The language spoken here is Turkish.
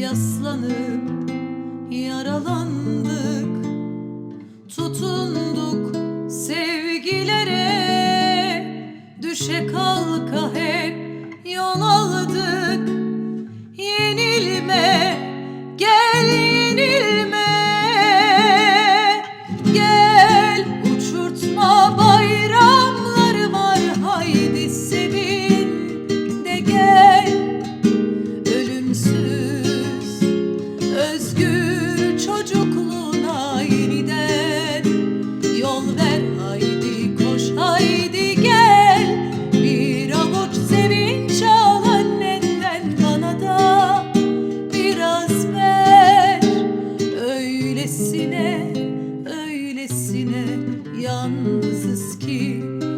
yaslanıp yaralandık. Tutunduk sevgilere düşe kalka hep yol aldık. Yenilme gel yenilme gel uçurtma bayramları var. Haydi sevin de gel ölümsüz comes the ski.